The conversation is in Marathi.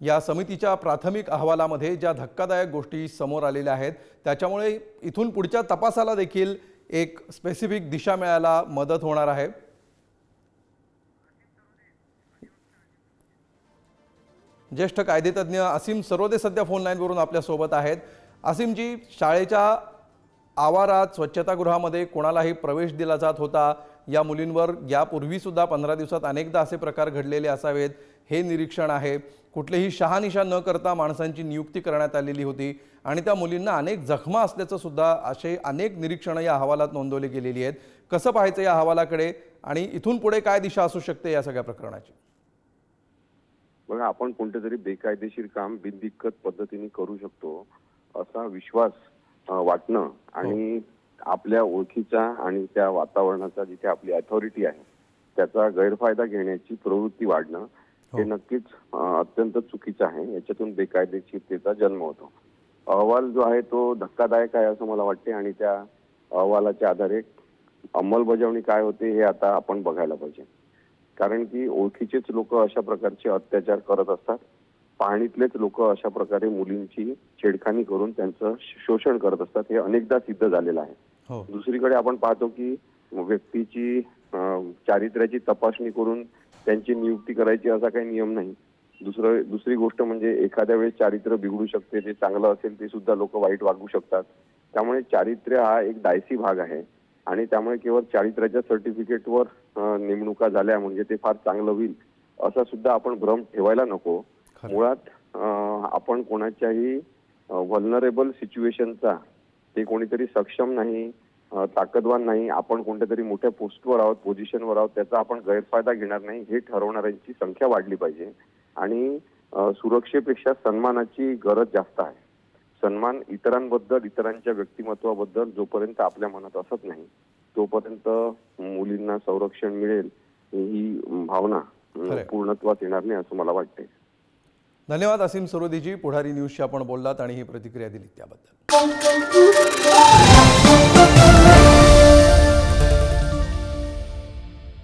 या समितीच्या प्राथमिक अहवालामध्ये ज्या धक्कादायक गोष्टी समोर आलेल्या आहेत त्याच्यामुळे इथून पुढच्या तपासाला देखील एक स्पेसिफिक दिशा मिळायला मदत होणार आहे. ज्येष्ठ कायदेतज्ञ असीम सरोदे सध्या फोन लाईनवरून आपल्यासोबत आहेत. असीमजी शाळेच्या आवारात स्वच्छतागृहामध्ये कोणालाही प्रवेश दिला जात होता? या मुलींवर यापूर्वी सुद्धा पंधरा दिवसात अनेकदा असे प्रकार घडलेले असावेत. हे निरीक्षण आहे. कुठलेही शहानिशा न करता माणसांची नियुक्ती करण्यात आलेली होती आणि त्या मुलींना अनेक जखमा असल्याचं सुद्धा असे अनेक निरीक्षणं या अहवालात नोंदवली गेलेली आहेत. कसं पाहायचं या अहवालाकडे? आणि इथून पुढे काय दिशा असू शकते या सगळ्या प्रकरणाची? बघा आपण कोणते तरी बेकायदेशीर काम बिनदिक्कत पद्धतीने करू शकतो असा विश्वास वाटणं आणि आपल्या ओळखीचा आणि त्या वातावरणाचा जिथे आपली अथॉरिटी आहे त्याचा गैरफायदा घेण्याची प्रवृत्ती वाढणं हे. नक्कीच अं, अत्यंत चुकीचं आहे. याच्यातून बेकायदेशीरतेचा जन्म होतो. अहवाल जो आहे तो धक्कादायक आहे असं मला वाटते आणि त्या अहवालाच्या आधारे अंमलबजावणी काय होते हे आता आपण बघायला पाहिजे. कारण की ओळखीचेच लोक अशा प्रकारचे अत्याचार करत असतात. पाहणीतलेच लोक अशा प्रकारे मुलींची छेडखानी करून त्यांचं शोषण करत असतात हे अनेकदा सिद्ध झालेलं आहे. हो दुसरीकडे आपण पाहतो की व्यक्तीची चारित्र्याची तपासणी करून त्यांची नियुक्ती करायची असा काही नियम नाही. दुसरं दुसरी गोष्ट म्हणजे एखाद्या वेळेस चारित्र्य बिघडू शकते जे चांगलं असेल ते सुद्धा लोक वाईट वागू शकतात. त्यामुळे चारित्र्य हा एक डायसी भाग आहे. आणि त्यामुळे केवळ चारित्र्याच्या सर्टिफिकेटवर नेमणुका झाल्या म्हणजे ते फार चांगलं होईल असा सुद्धा आपण भ्रम ठेवायला नको. मुळात आपण कोणाच्याही व्हलनरेबल सिच्युएशनचा ते कोणीतरी सक्षम नाही ताकदवान नाही आपण कोणत्या तरी मोठ्या पोस्टवर आहोत पोझिशनवर आहोत त्याचा आपण गैरफायदा घेणार नाही हे ठरवणाऱ्यांची संख्या वाढली पाहिजे. आणि सुरक्षेपेक्षा सन्मानाची गरज जास्त आहे. सन्मान इतरांबद्दल इतरांच्या व्यक्तिमत्वाबद्दल जोपर्यंत आपल्या मनात असत नाही तोपर्यंत मुलींना संरक्षण मिळेल ही भावना. पूर्णत्वास येणार नाही असं मला वाटते धन्यवाद असीम सरोदीजी. पुढारी न्यूजशी आपण बोललात आणि ही प्रतिक्रिया दिली त्याबद्दल. Oh!